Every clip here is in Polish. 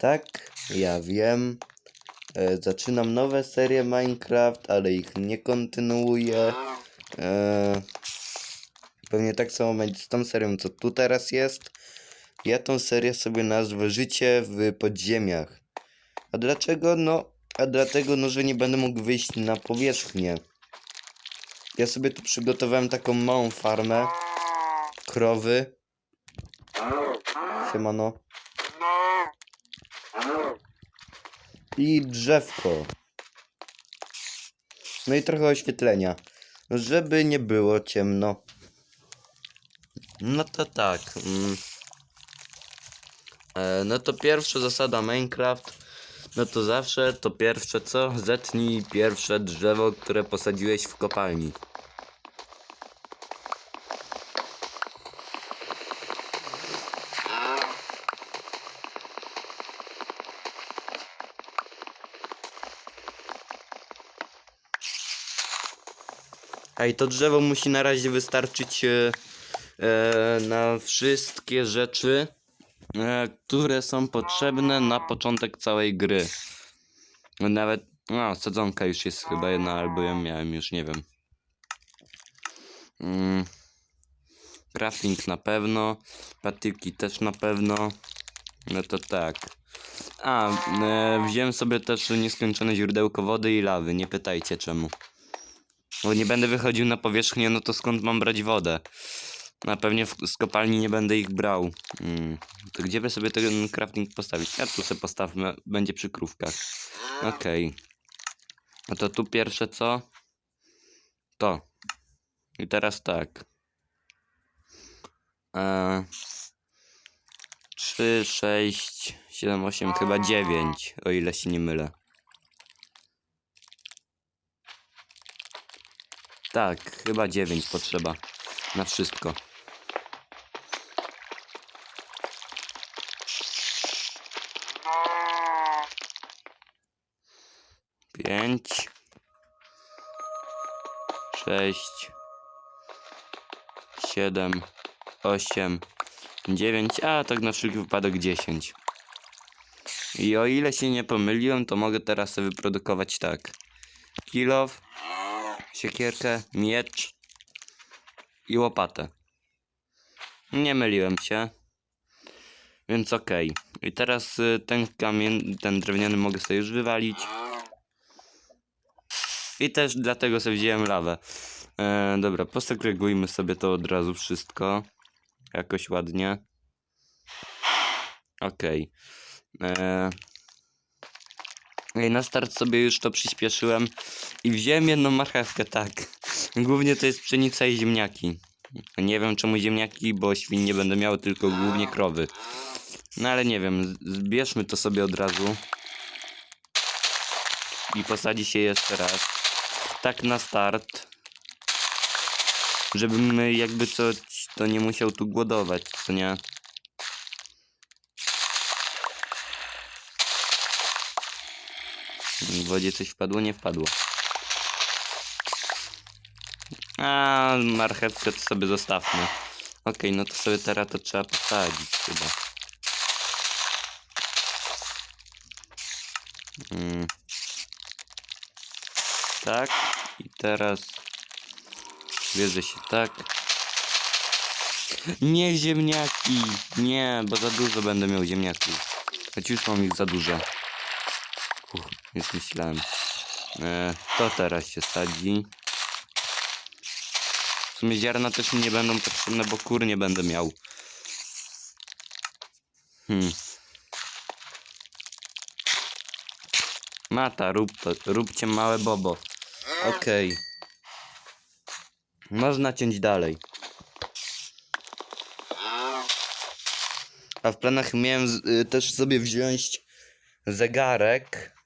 Tak, ja wiem. E, zaczynam nowe serie Minecraft, ale ich nie kontynuuję. E, pewnie tak samo będzie z tą serią, co tu teraz jest. Ja tą serię sobie nazwę Życie w podziemiach. A dlaczego? No, a dlatego, no, że nie będę mógł wyjść na powierzchnię. Ja sobie tu przygotowałem taką małą farmę. Krowy. Siemano. I drzewko. No i trochę oświetlenia. Żeby nie było ciemno. No to tak. Mm. E, no to pierwsza zasada Minecraft. No to zawsze to pierwsze co? Zetnij pierwsze drzewo, które posadziłeś w kopalni. I to drzewo musi na razie wystarczyć e, e, na wszystkie rzeczy, e, które są potrzebne na początek całej gry. Nawet, no, sadzonka już jest chyba jedna, albo ją miałem, już nie wiem. Mm. Crafting na pewno, patyki też na pewno. No to tak. A, e, wziąłem sobie też nieskończone źródełko wody i lawy, nie pytajcie czemu. Bo nie będę wychodził na powierzchnię, no to skąd mam brać wodę? Na pewnie w, z kopalni nie będę ich brał. Mm. To gdzie by sobie ten crafting postawić? Ja tu sobie postawmy, będzie przy krówkach. Okej. No to tu pierwsze co? To. I teraz tak. Eee, 3, 6, 7, 8, chyba 9, o ile się nie mylę. Tak, chyba 9 potrzeba na wszystko. Pięć. Sześć. Siedem. Osiem. Dziewięć, a tak na wszelki wypadek dziesięć. I o ile się nie pomyliłem, to mogę teraz wyprodukować tak. Kilof, siekierkę, miecz i łopatę. Nie myliłem się. Więc okej. I teraz y, ten kamień, ten drewniany mogę sobie już wywalić. I też dlatego sobie wziąłem lawę. E, dobra, posegregujmy sobie to od razu wszystko. Jakoś ładnie. Okej. E, Ej, na start sobie już to przyspieszyłem i wziąłem jedną marchewkę, tak. Głównie to jest pszenica i ziemniaki. Nie wiem czemu ziemniaki, bo świn nie będę miał, tylko głównie krowy. No ale nie wiem, zbierzmy to sobie od razu. I posadzi się jeszcze raz. Tak na start. Żebym jakby coś, to nie musiał tu głodować, co nie? W wodzie coś wpadło? Nie wpadło. A marchewkę to sobie zostawmy. Okej, no to sobie teraz to trzeba posadzić chyba. Mm. Tak. I teraz bierze się tak. Nie ziemniaki! Nie, bo za dużo będę miał ziemniaków. Choć już mam ich za dużo. Już myślałem. E, to teraz się sadzi. W sumie ziarna też mi nie będą potrzebne, bo kur nie będę miał. Hmm. Mata, rób to, róbcie małe bobo. Okej. Można ciąć dalej. A w planach miałem y, też sobie wziąć zegarek,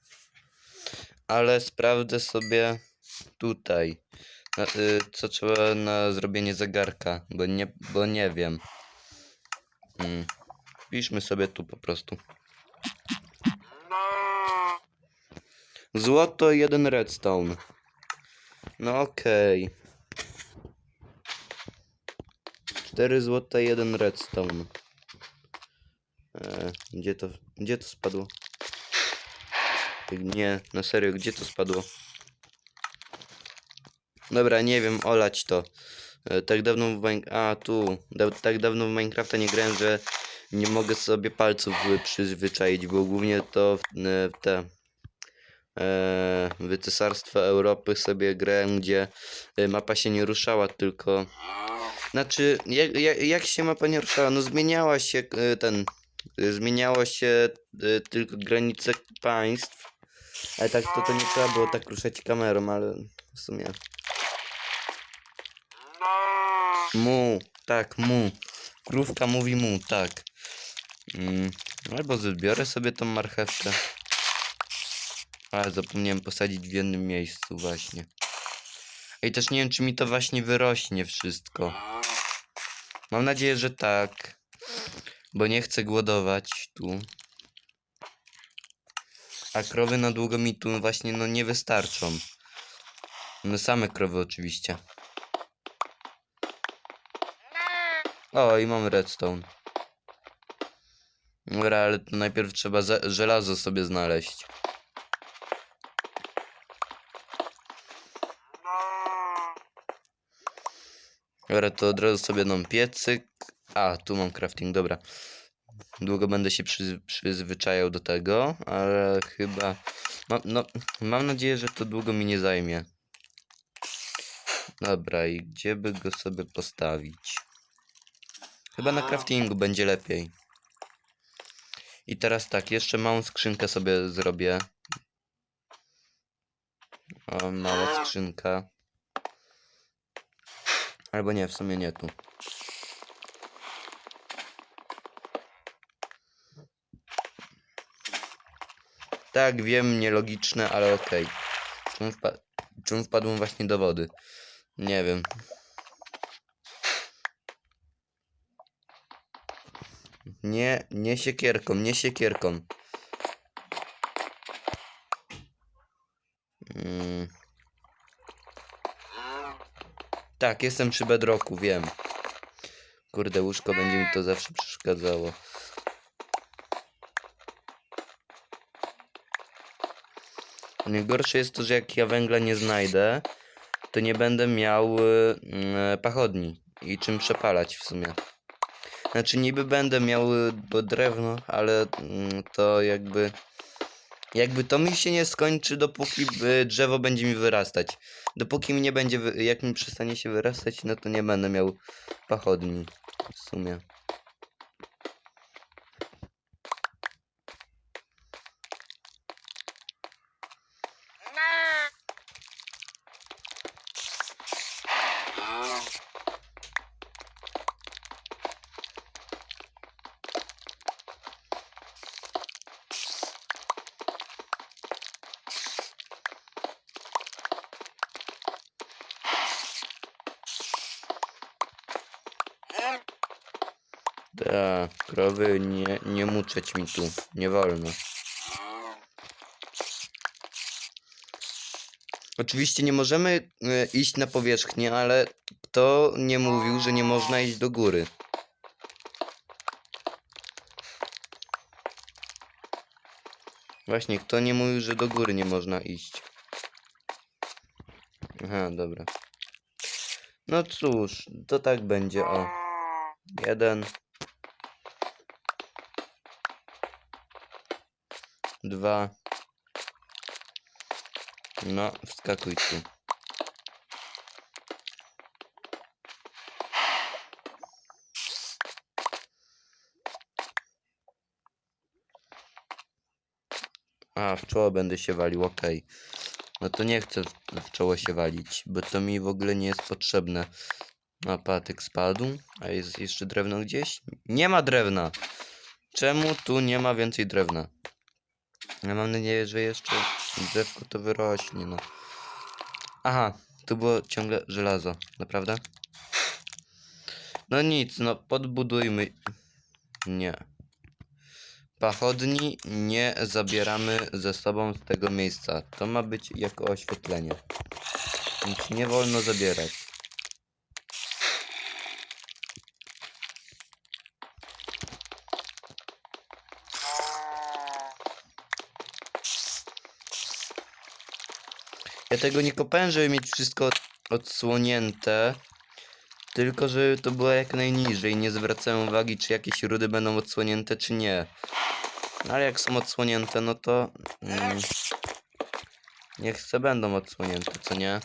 ale sprawdzę sobie tutaj, y, co trzeba na zrobienie zegarka, bo nie, bo nie wiem. Mm. Piszmy sobie tu po prostu. Złoto, jeden redstone. No okej. Cztery złota, jeden redstone. E, gdzie to, gdzie to spadło? Nie, na serio, gdzie to spadło? Dobra, nie wiem, olać to. E, tak dawno w Minecraft... A, tu. Da tak dawno w Minecrafta nie grałem, że nie mogę sobie palców przyzwyczaić, bo głównie to w, e, te... E, w Cesarstwo Europy sobie grałem, gdzie e, mapa się nie ruszała, tylko... Znaczy, jak, jak, jak się mapa nie ruszała? No zmieniała się ten... Zmieniało się tylko granice państw. Ale tak to, to nie trzeba było tak ruszać kamerą, ale w sumie... Mu, tak, mu. Krówka mówi mu, tak. Mm, albo zbiorę sobie tą marchewkę. Ale zapomniałem posadzić w jednym miejscu właśnie. I też nie wiem, czy mi to właśnie wyrośnie wszystko. Mam nadzieję, że tak. Bo nie chcę głodować tu. A krowy na długo mi tu właśnie no nie wystarczą. No same krowy oczywiście. O, i mam redstone. Dobra, ale to najpierw trzeba ze- żelazo sobie znaleźć. Dobra, to od razu sobie dam piecyk. A, tu mam crafting, dobra. Długo będę się przyz przyzwyczajał do tego, ale chyba... No, no, mam nadzieję, że to długo mi nie zajmie. Dobra, i gdzie by go sobie postawić? Chyba na craftingu będzie lepiej. I teraz tak, jeszcze małą skrzynkę sobie zrobię. O, mała skrzynka. Albo nie, w sumie nie tu. Tak, wiem, nielogiczne, ale okej. Czemu, wpa- czemu wpadłem właśnie do wody? Nie wiem. Nie, nie siekierką, nie siekierką. Mm. Tak, jestem przy bedroku, wiem. Kurde, łóżko będzie mi to zawsze przeszkadzało. Najgorsze jest to, że jak ja węgla nie znajdę, to nie będę miał y, mm, pachodni i czym przepalać w sumie. Znaczy niby będę miał y, bo drewno, ale mm, to jakby... Jakby to mi się nie skończy, dopóki y, drzewo będzie mi wyrastać. Dopóki mi nie będzie, jak mi przestanie się wyrastać, no to nie będę miał pachodni w sumie. Tak, krowy nie, nie muczeć mi tu, nie wolno. Oczywiście nie możemy e, iść na powierzchnię, ale kto nie mówił, że nie można iść do góry? Właśnie, kto nie mówił, że do góry nie można iść? Aha, dobra. No cóż, to tak będzie, o. Jeden. Dwa. No, wskakuj tu. A, w czoło będę się walił, okej. No to nie chcę w, czoło się walić, bo to mi w ogóle nie jest potrzebne. A patyk spadł. A jest jeszcze drewno gdzieś? Nie ma drewna! Czemu tu nie ma więcej drewna? Ja mam nadzieję, że jeszcze drzewko to wyrośnie, no. Aha, tu było ciągle żelazo, naprawdę? No nic, no podbudujmy. Nie. Pachodni nie zabieramy ze sobą z tego miejsca. To ma być jako oświetlenie. Więc nie wolno zabierać. Ja tego nie kopałem, żeby mieć wszystko odsłonięte. Tylko, żeby to było jak najniżej. Nie zwracałem uwagi, czy jakieś rudy będą odsłonięte, czy nie. No, ale jak są odsłonięte, no to... Mm, niech se będą odsłonięte, co nie?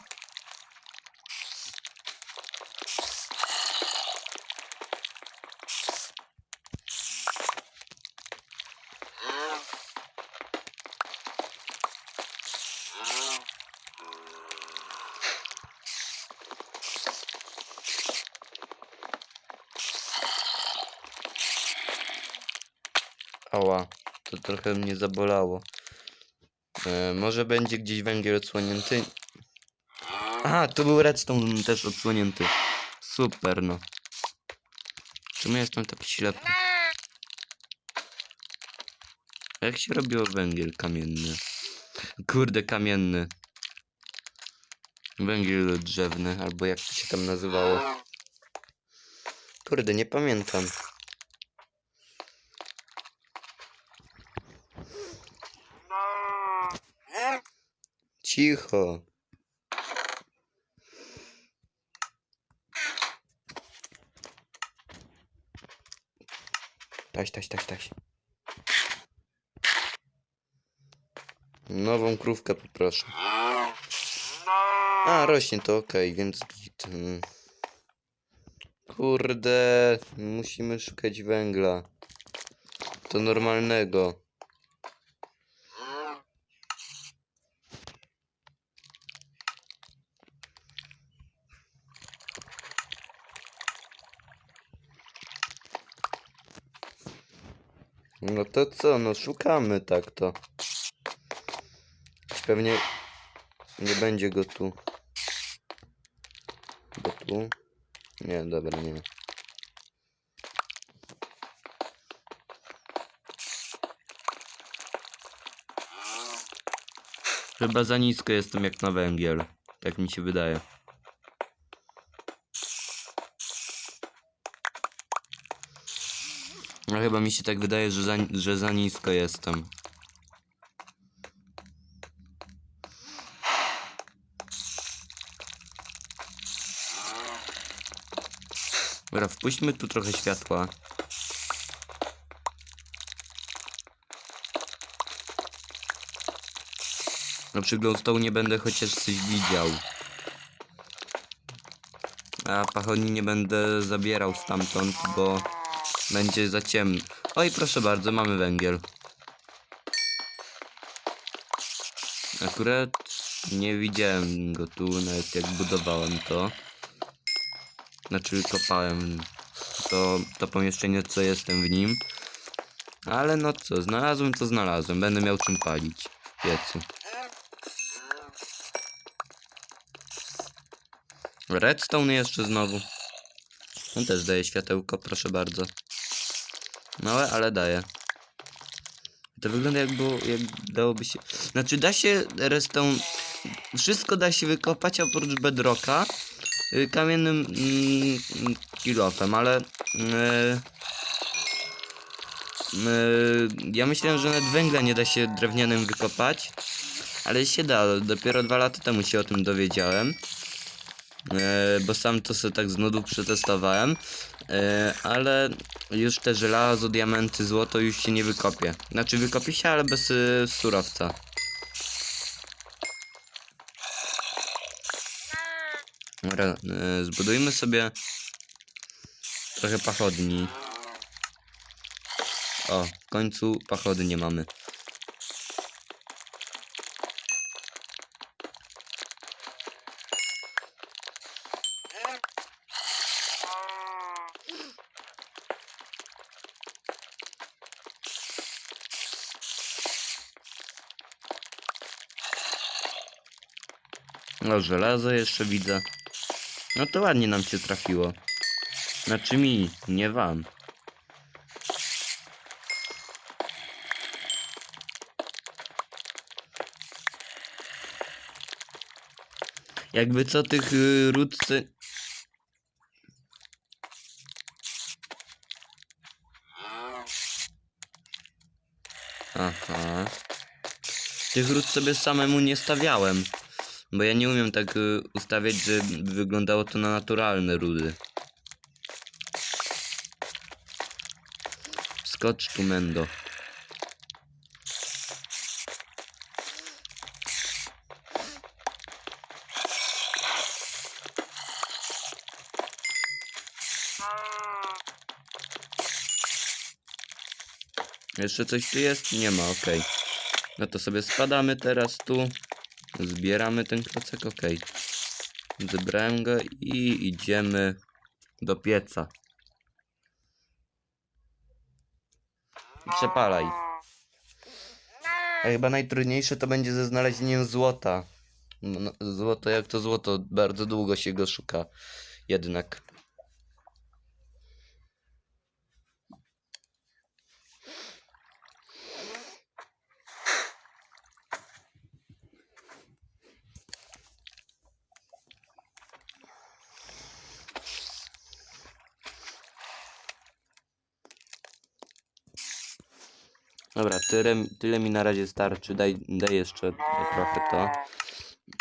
To trochę mnie zabolało. E, może będzie gdzieś węgiel odsłonięty. Aha, tu był redstone też odsłonięty. Super, no. Czemu ja jestem taki ślepy? A Jak się robiło węgiel kamienny? Kurde, kamienny. Węgiel drzewny, albo jak to się tam nazywało. Kurde, nie pamiętam. Cicho. Taś, taś, taś, taś. Nową krówkę poproszę. A, rośnie to okej, więc git. Kurde, musimy szukać węgla. To normalnego. No to co, no szukamy tak to. Pewnie nie będzie go tu. Go tu? Nie, dobra, nie. Chyba za nisko jestem jak na węgiel. Tak mi się wydaje. No chyba mi się tak wydaje, że za, że za nisko jestem. Dobra, wpuśćmy tu trochę światła. No przy glowstone nie będę chociaż coś widział. A pachodni nie będę zabierał stamtąd, bo będzie za ciemno. Oj, proszę bardzo, mamy węgiel. Akurat nie widziałem go tu, nawet jak budowałem to. Znaczy kopałem to, to pomieszczenie, co jestem w nim. Ale no co, znalazłem to znalazłem. Będę miał czym palić w piecu. Redstone jeszcze znowu. On też daje światełko, proszę bardzo. Małe, ale daje. To wygląda jakby, jak dałoby się... Znaczy da się redstone... Wszystko da się wykopać oprócz bedrocka y, kamiennym mm, kilofem, ale... y, y, ja myślałem, że nawet węgla nie da się drewnianym wykopać. Ale się da, dopiero dwa lata temu się o tym dowiedziałem. E, bo sam to sobie tak z nudów przetestowałem, e, ale już te żelazo, diamenty, złoto już się nie wykopie. Znaczy wykopie się, ale bez y, surowca. Dobra, e, zbudujmy sobie trochę pachodni. O, w końcu pachodnie mamy. Żelazo jeszcze widzę. No to ładnie nam się trafiło. Znaczy mi, nie wam. Jakby co tych y, ródce... Aha. Tych ród sobie samemu nie stawiałem. Bo ja nie umiem tak y, ustawiać, żeby wyglądało to na naturalne rudy. Skocz tu, Mendo. Jeszcze coś tu jest? Nie ma, okej. No to sobie spadamy teraz tu. Zbieramy ten klocek, okej. Zebrałem go i idziemy do pieca. Przepalaj. A chyba najtrudniejsze to będzie ze znalezieniem złota. No, no, Złoto, jak to złoto, bardzo długo się go szuka. Jednak. Dobra, tyle, tyle mi na razie starczy. Daj, daj jeszcze trochę to.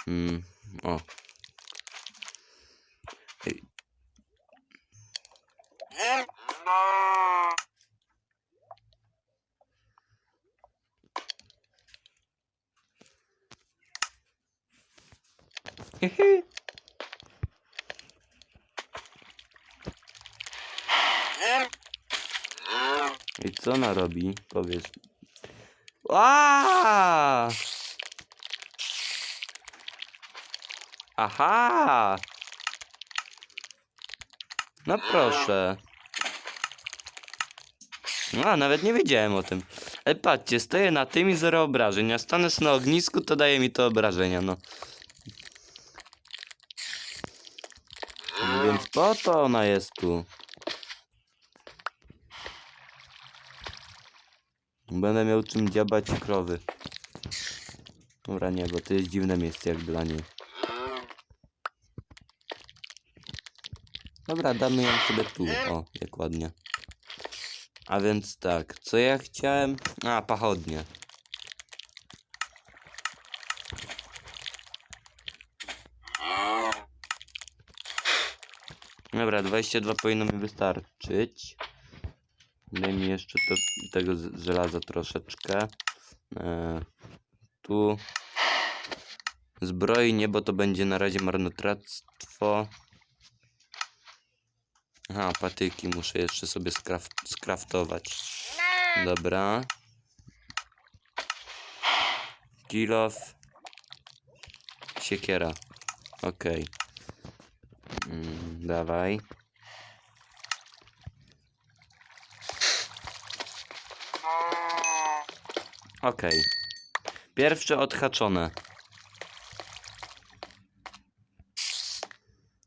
Mm, o. I co ona robi? Powiedz. Aaaa! Aha! No proszę. No, nawet nie wiedziałem o tym. Ale patrzcie, stoję na tym i zero obrażeń. Ja stanę na ognisku, to daje mi to obrażenia, no. Więc po to ona jest tu. Będę miał czym dziabać krowy. Dobra, nie, bo to jest dziwne miejsce jak dla niej. Dobra, damy ją sobie tu. O, jak ładnie. A więc tak, co ja chciałem? A, pachodnie. Dobra, 22 powinno mi wystarczyć. Daj mi jeszcze to, tego żelaza troszeczkę. E, tu. Zbroi nie, bo to będzie na razie marnotrawstwo. Aha, patyki muszę jeszcze sobie skraf skraftować. Dobra. Kilof. Siekiera. Okej. Mm, dawaj. Okej. Pierwsze odhaczone.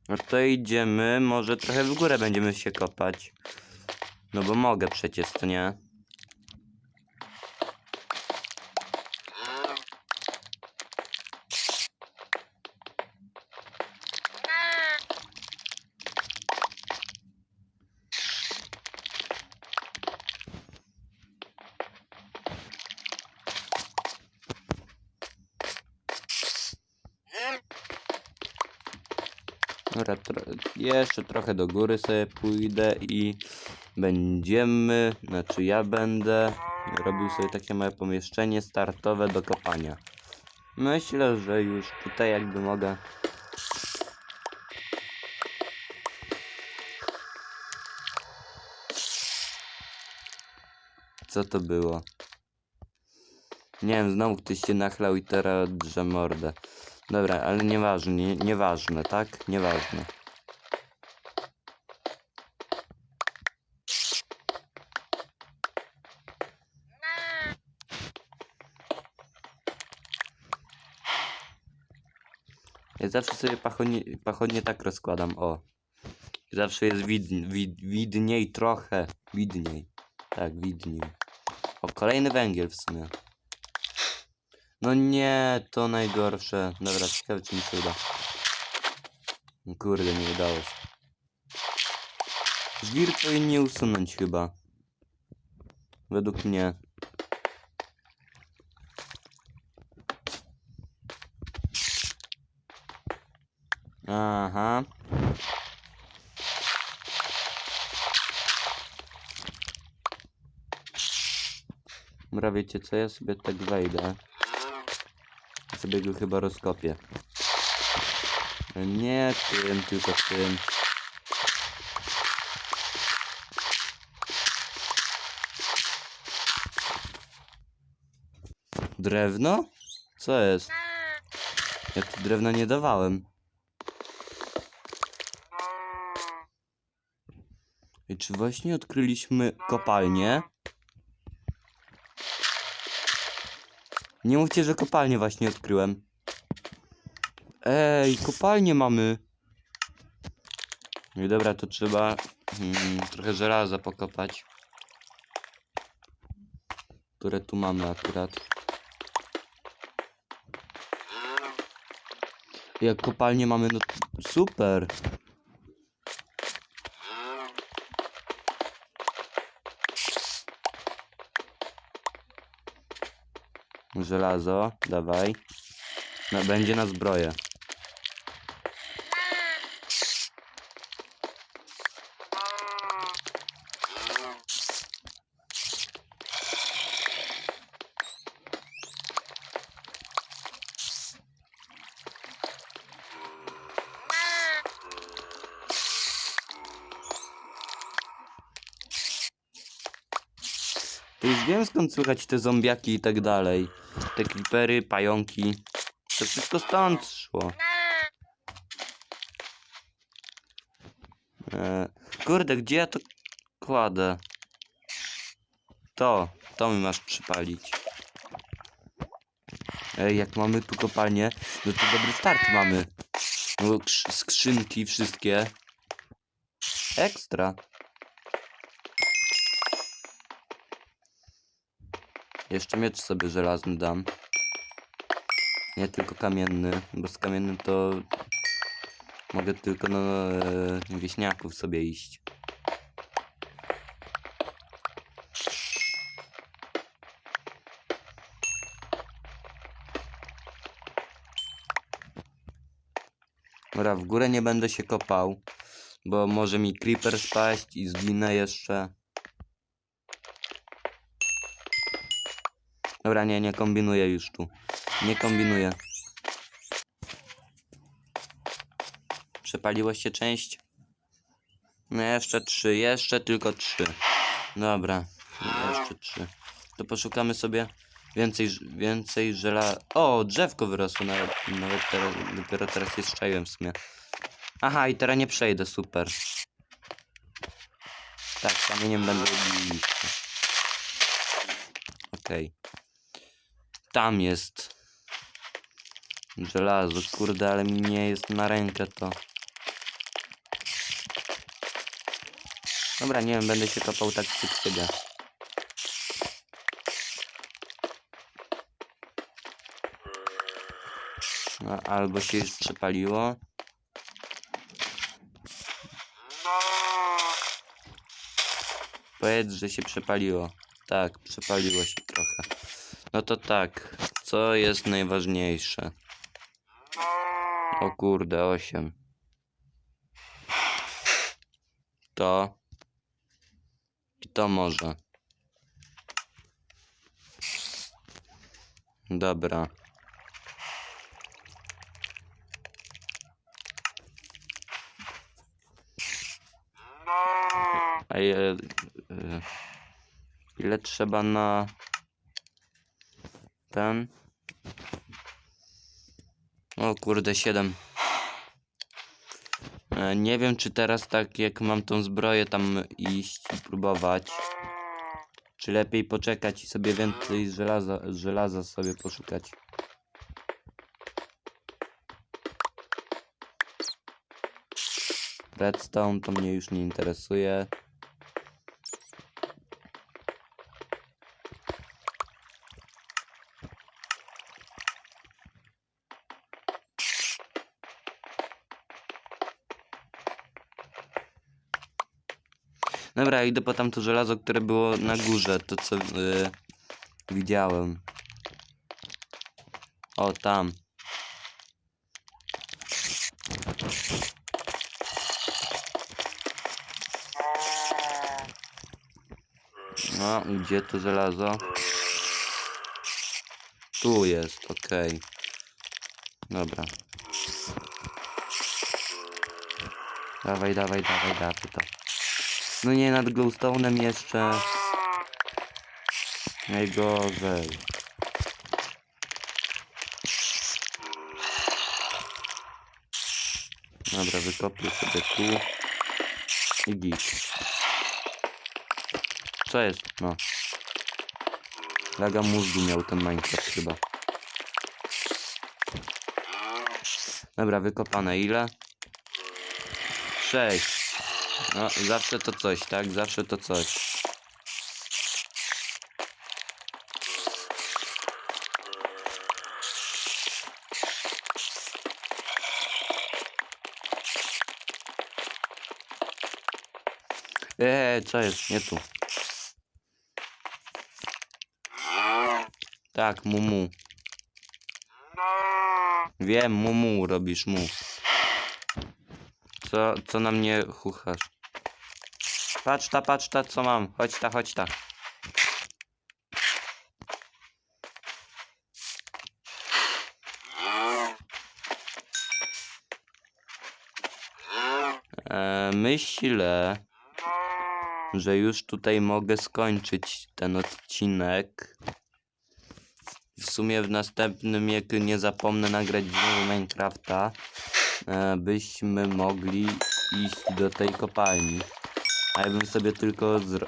No to idziemy, może trochę w górę będziemy się kopać. No bo mogę przecież, to nie? Dobra, tro jeszcze trochę do góry sobie pójdę i będziemy, znaczy ja będę robił sobie takie małe pomieszczenie startowe do kopania. Myślę, że już tutaj jakby mogę. Co to było? Nie wiem, znowu ktoś się nachlał i teraz drze mordę. Dobra, ale nieważne, nie, nieważne, tak? Nieważne. Zawsze sobie pachodnie, tak rozkładam, o. Zawsze jest wid, wid, widniej trochę, widniej. Tak, widniej. O, kolejny węgiel w sumie. No nie, to najgorsze. Dobra, ciekawe czy mi się uda. Kurde, nie udało się. Żwir powinni usunąć chyba. Według mnie. Aha. Dobra, wiecie co, ja sobie tak wejdę. Sobie go chyba rozkopię. Nie tym, tylko tym. Drewno? Co jest? Ja tu drewna nie dawałem. Czy właśnie odkryliśmy kopalnię? Nie mówcie, że kopalnię właśnie odkryłem. Ej, kopalnię mamy. No dobra, to trzeba mm, trochę żelaza pokopać. Które tu mamy akurat. Jak kopalnię mamy, no super. Żelazo, dawaj. No, będzie na zbroję. To już wiem skąd słychać te zombiaki i tak dalej. Te creepery, pająki. To wszystko stąd szło. E, kurde, gdzie ja to kładę? To, to mi masz przypalić. Ej, jak mamy tu kopalnię, no to dobry start mamy. No, krz- skrzynki wszystkie. Ekstra. Jeszcze miecz sobie żelazny dam. Nie tylko kamienny, bo z kamiennym to mogę tylko na e, wieśniaków sobie iść. Dobra, w górę nie będę się kopał, bo może mi creeper spaść i zginę jeszcze. Dobra, nie, nie kombinuję już tu. Nie kombinuję. Przepaliło się część? No jeszcze trzy, jeszcze tylko trzy. Dobra, jeszcze trzy. To poszukamy sobie więcej, więcej żela... O, drzewko wyrosło, nawet, nawet teraz, dopiero teraz je strzeliłem w sumie. Aha, i teraz nie przejdę, super. Tak, kamieniem będę robił. Okej. Tam jest. Żelazo, kurde, ale mi nie jest na rękę to. Dobra, nie wiem, będę się kopał tak przed siebie. No, albo się już przepaliło. Powiedz, że się przepaliło. Tak, przepaliło się trochę. No to tak, co jest najważniejsze? O kurde, 8. To. I to może. Dobra. A je, e, ile trzeba na ten? O kurde, 7. E, Nie wiem, czy teraz tak jak mam tą zbroję tam iść i próbować. Czy lepiej poczekać i sobie więcej żelaza, żelaza sobie poszukać. Redstone to mnie już nie interesuje. Dobra, idę po tamto żelazo, które było na górze, to co y, widziałem. O, tam. No, gdzie to żelazo? Tu jest, okej. Dobra. Dawaj, dawaj, dawaj, dawaj to. No nie, nad glowstone'em jeszcze. Najgorzej. Dobra, wykopię sobie tu. I git. Co jest? No. Laga mózgu miał ten Minecraft chyba. Dobra, wykopane ile? Sześć. No, zawsze to coś, tak? Zawsze to coś. Eee, co jest? Nie tu. Tak, mumu. Wiem, mumu robisz mu. Co, co na mnie chuchasz? Patrz ta, patrz ta, co mam. Chodź ta, chodź ta. E, myślę, że już tutaj mogę skończyć ten odcinek. W sumie w następnym, jak nie zapomnę nagrać znowu Minecrafta, e, byśmy mogli iść do tej kopalni. A ja bym sobie tylko zro...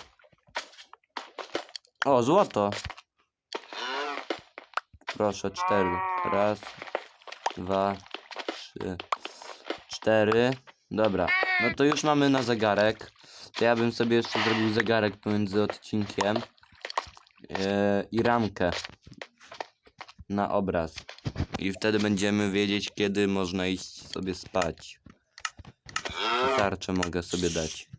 O, złoto! Proszę, cztery. Raz, dwa, trzy, cztery. Dobra, no to już mamy na zegarek. To ja bym sobie jeszcze zrobił zegarek pomiędzy odcinkiem e, i ramkę na obraz. I wtedy będziemy wiedzieć, kiedy można iść sobie spać. Tarczę mogę sobie dać.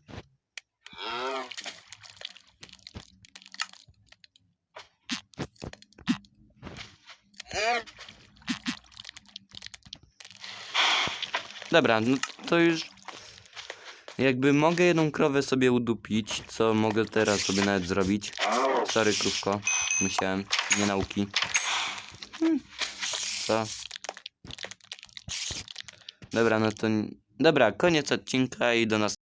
Dobra, no to już jakby mogę jedną krowę sobie udupić, co mogę teraz sobie nawet zrobić. Sorry, krówko. Musiałem, nie nauki. Hmm. Co? Dobra, no to... Dobra, koniec odcinka i do następnego.